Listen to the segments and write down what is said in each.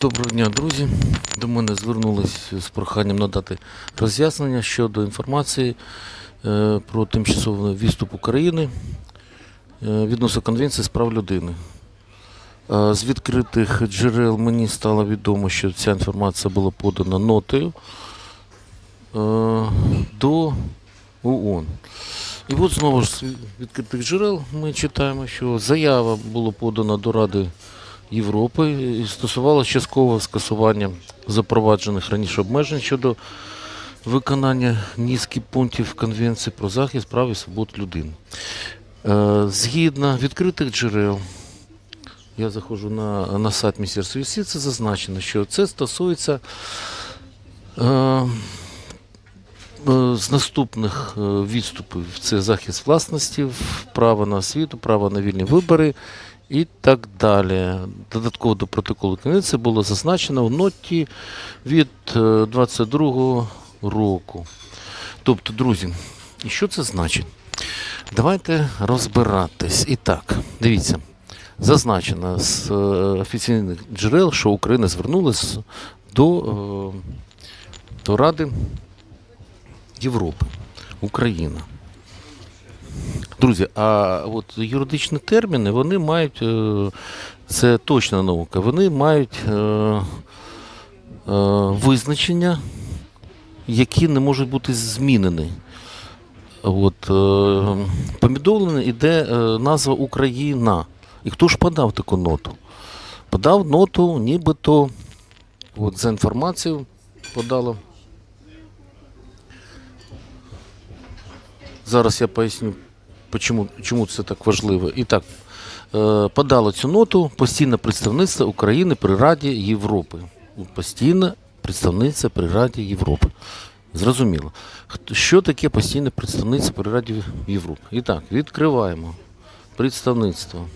Доброго дня, друзі. До мене звернулись з проханням надати роз'яснення щодо інформації е, про тимчасовий відступ України е, відносно Конвенції з прав людини. Е, З відкритих джерел мені стало відомо, що ця інформація була подана нотою до ООН. І от знову ж з відкритих джерел ми читаємо, що заява була подана до Ради Європи стосувалося часткового скасування запроваджених раніше обмежень щодо виконання низки пунктів Конвенції про захист прав і свобод людини. Е, Згідно відкритих джерел, я заходжу на, на сайт Міністерства юстиції, це зазначено, що це стосується е, е, з наступних відступів. Це захист власності, право на освіту, право на вільні вибори і так далі. Додатково до протоколу конвенції було зазначено в ноті від е, 22 року. Тобто, друзі, що це значить? Давайте розбиратись. І так, дивіться, зазначено з е, офіційних джерел, що Україна звернулася до, е, до Ради Європи, Україна. Друзі, а от юридичні терміни, вони мають, е, це точна наука, вони мають е, е, визначення, які не можуть бути змінені. От, е, помідовлено йде назва Україна. І хто ж подав таку ноту? Подав ноту, нібито, от за інформацією подало. Зараз я поясню, почему, чому це так важливо. І так, е, подало цю ноту постійне представництво України при Раді Європи. Постійне представництво при Раді Європи. Зрозуміло. Що таке постійне представництво при Раді Європи? І так, відкриваємо представництво.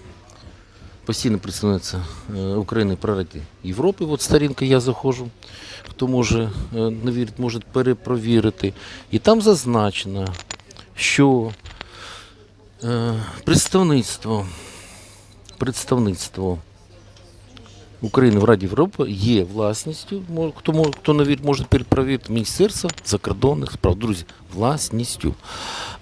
Постійне представництво е, України при Раді Європи. От сторінка я заходжу. Хто може е, не вірить, може перепровірити. І там зазначено, що представництво, представництво України в Раді Європи є власністю. Хто, хто не може перепровірити Міністерства закордонних справ. Друзі, власністю.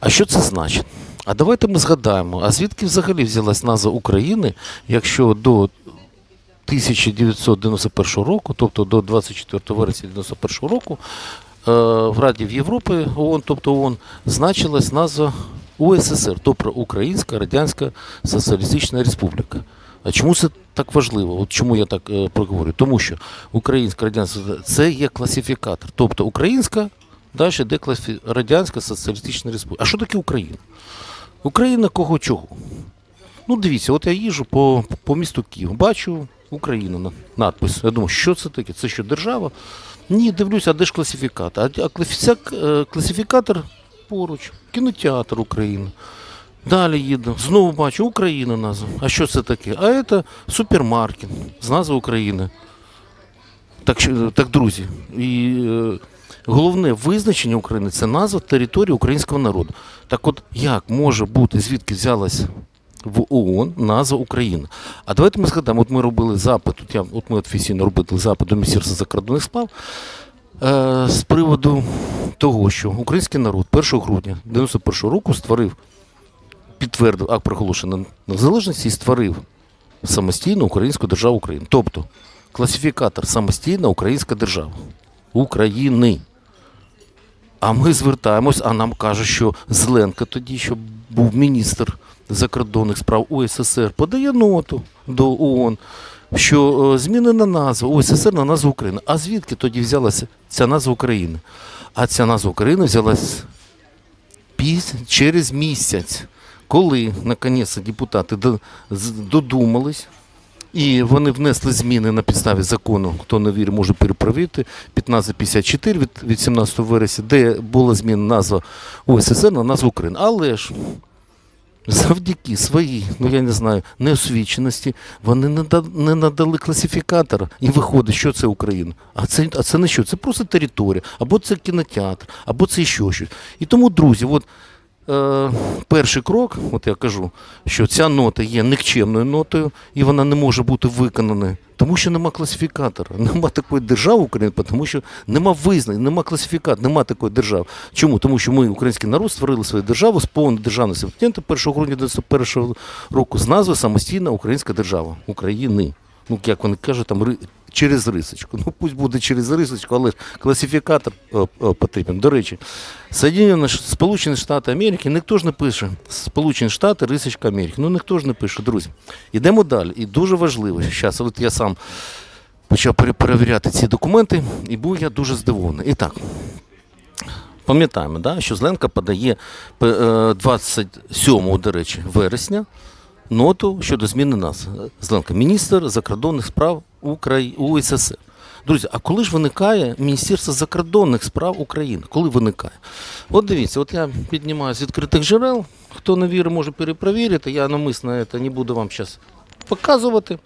А що це значить? А давайте ми згадаємо, а звідки взагалі взялась назва України, якщо до 1991 року, тобто до 24 вересня 1991 року, е, в Раді Європи ООН, тобто ООН, значилась назва УССР, тобто Українська Радянська Соціалістична Республіка. А чому це так важливо? От чому я так е, проговорю? Тому що Українська Радянська це є класифікатор. Тобто Українська, далі йде класифі- Радянська Соціалістична Республіка. А що таке Україна? Україна кого чого? Ну, дивіться, от я їжджу по, по місту Київ, бачу Україна на- надпис. Я думаю, що це таке? Це що, держава? Ні, дивлюся, а де ж класифікатор? А, а класифіка- е, класифікатор поруч, кінотеатр України. Далі їду, знову бачу Україна назва. А що це таке? А це супермаркет з назви України. Так, так друзі, і е, головне визначення України це назва території українського народу. Так от як може бути, звідки взялась в ООН назва Україна? А давайте ми згадаємо, от ми робили запит, от, я, от ми офіційно робили запит до Міністерства закордонних справ з приводу того, що український народ 1 грудня 91 року створив, підтвердив акт проголошення незалежності і створив самостійну українську державу України. Тобто класифікатор самостійна українська держава України. А ми звертаємось, а нам кажуть, що Зеленка тоді, що був міністр закордонних справ УССР, подає ноту до ООН, що е, змінена назва УССР на назву України. А звідки тоді взялася ця назва України? А ця назва України взялась через місяць, коли наконець депутати додумались. І вони внесли зміни на підставі закону, хто не вірить, може перепровірити, 1554 від, від 17 вересня, де була зміна назва УССР на назву України. Але ж завдяки своїй, ну я не знаю, неосвіченості, вони не, не надали класифікатора. І виходить, що це Україна. А це, а це не що? Це просто територія, або це кінотеатр, або це ще щось. І тому, друзі, от е, перший крок, от я кажу, що ця нота є никчемною нотою і вона не може бути виконана, тому що нема класифікатора, нема такої держави України, тому що нема визнання, нема класифікатора, нема такої держави. Чому? Тому що ми, український народ, створили свою державу з повною державною суверенітетом 1 грудня 91 року з назвою Самостійна Українська держава України. Ну, як вони кажуть, там через рисочку. Ну, пусть буде через рисочку, але ж класифікатор е, е, потрібен. До речі, Сполучені Штати Америки, ніхто ж не пише Сполучені Штати, рисочка Америки. Ну ніхто ж не пише, друзі. Йдемо далі. І дуже важливо, зараз от я сам почав перевіряти ці документи, і був я дуже здивований. І так. Пам'ятаємо, да, що Зеленка подає е, 27, до речі, вересня ноту щодо зміни нас. Зеленка, міністр закордонних справ Украї... УССР. Друзі, а коли ж виникає Міністерство закордонних справ України? Коли виникає? От дивіться, от я піднімаю з відкритих джерел. Хто не вірить, може перепровірити. Я намисно це не буду вам зараз показувати,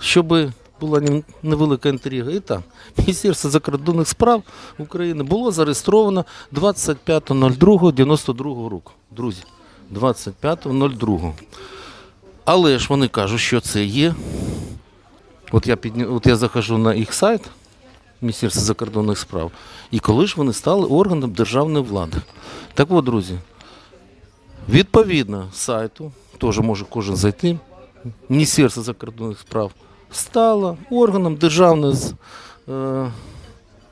щоб була не- невелика інтрига. І так, Міністерство закордонних справ України було зареєстровано 25.02.92 року. Друзі, 25.02. Але ж вони кажуть, що це є. От я, підня... От я захожу на їх сайт Міністерства закордонних справ. І коли ж вони стали органом державної влади. Так от, друзі, відповідно сайту, теж може кожен зайти, Міністерство закордонних справ стало органом державної е,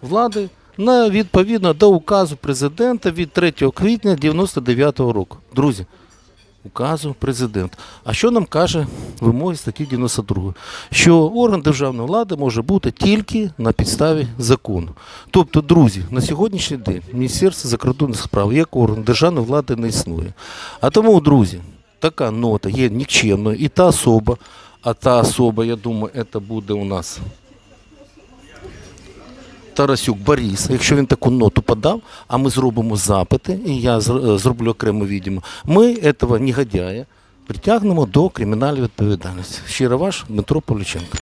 влади на відповідно до указу президента від 3 квітня 99-го року. Друзі, указу президента. А що нам каже вимоги статті 92? Що орган державної влади може бути тільки на підставі закону. Тобто, друзі, на сьогоднішній день Міністерство закордонних справ як орган державної влади не існує. А тому, друзі, така нота є нікчемною. І та особа, а та особа, я думаю, це буде у нас Тарасюк Борис, якщо він таку ноту подав, а ми зробимо запити, і я е, зроблю окремо відео, ми цього негодяя притягнемо до кримінальної відповідальності. Щиро ваш Дмитро Поліченко.